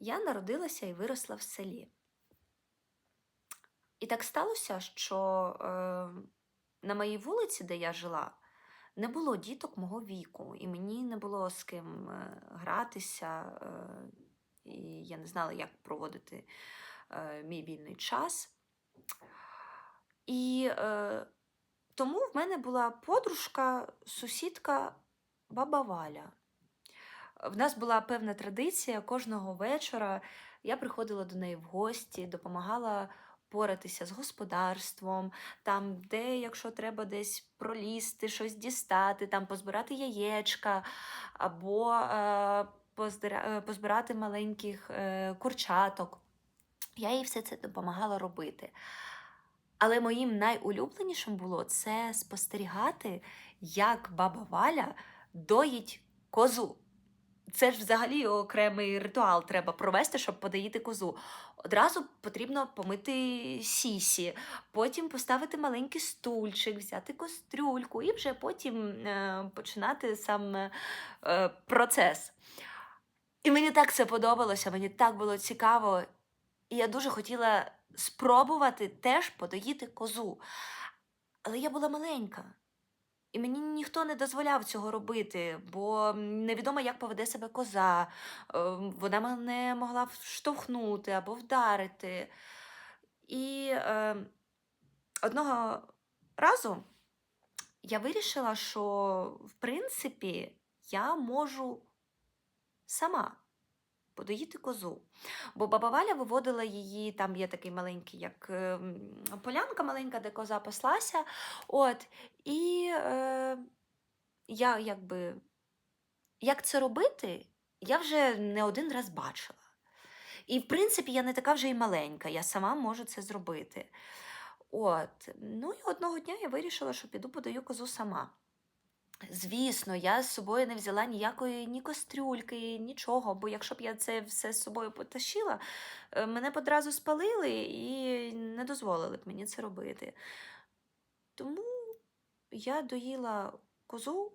Я народилася і виросла в селі. І так сталося, що е, на моїй вулиці, де я жила, не було діток мого віку, і мені не було з ким е, гратися, е, і я не знала, як проводити е, мій вільний час. І е, тому в мене була подружка, сусідка баба Валя. В нас була певна традиція кожного вечора. Я приходила до неї в гості, допомагала поратися з господарством, там, де, якщо треба десь пролізти, щось дістати, там позбирати яєчка, або е, е, позбирати маленьких е, курчаток. Я їй все це допомагала робити. Але моїм найулюбленішим було це спостерігати, як баба Валя доїть козу. Це ж взагалі окремий ритуал треба провести, щоб подоїти козу. Одразу потрібно помити сісі, потім поставити маленький стульчик, взяти кастрюльку і вже потім е, починати сам е, процес. І мені так це подобалося, мені так було цікаво. І я дуже хотіла спробувати теж подоїти козу. Але я була маленька. І мені ніхто не дозволяв цього робити, бо невідомо, як поведе себе коза. Е, Вона мене могла вштовхнути або вдарити. І е, одного разу я вирішила, що в принципі я можу сама подоїти козу. Бо баба Валя виводила її, там є такий маленький, як е, полянка маленька, де коза паслася. От, і е, я якби, як це робити, я вже не один раз бачила. І, в принципі, я не така вже й маленька, я сама можу це зробити. От. Ну і одного дня я вирішила, що піду подаю козу сама. Звісно, я з собою не взяла ніякої ні кастрюльки, нічого, бо якщо б я це все з собою потащила, е, мене б одразу спалили і не дозволили б мені це робити. Тому я доїла козу,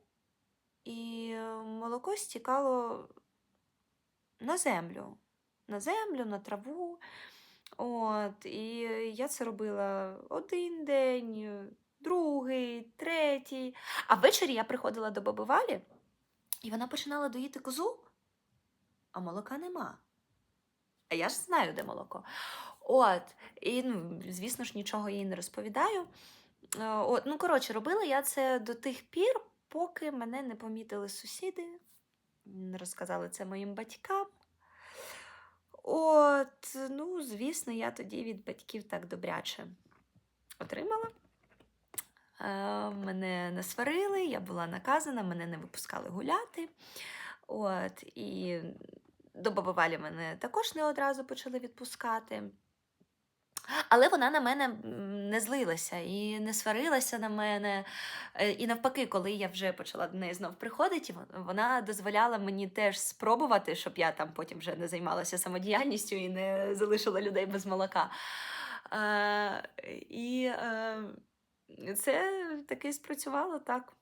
і е, молоко стікало на землю, на землю, на траву. От, і я це робила один день, другий, третій. А ввечері я приходила до баби Валі, і вона починала доїти козу, а молока нема. А я ж знаю, де молоко. От, і, ну, звісно ж, нічого їй не розповідаю. Е, От, ну, коротше, робила я це до тих пір, поки мене не помітили сусіди, не розказали це моїм батькам. От, ну, звісно, я тоді від батьків так добряче отримала. Е, мене не сварили, я була наказана, мене не випускали гуляти. От, і до бабовалі мене також не одразу почали відпускати. Але вона на мене не злилася і не сварилася на мене. Е, І навпаки, коли я вже почала до неї знов приходити, вона дозволяла мені теж спробувати, щоб я там потім вже не займалася самодіяльністю і не залишила людей без молока. Е, І е, це таки спрацювало так.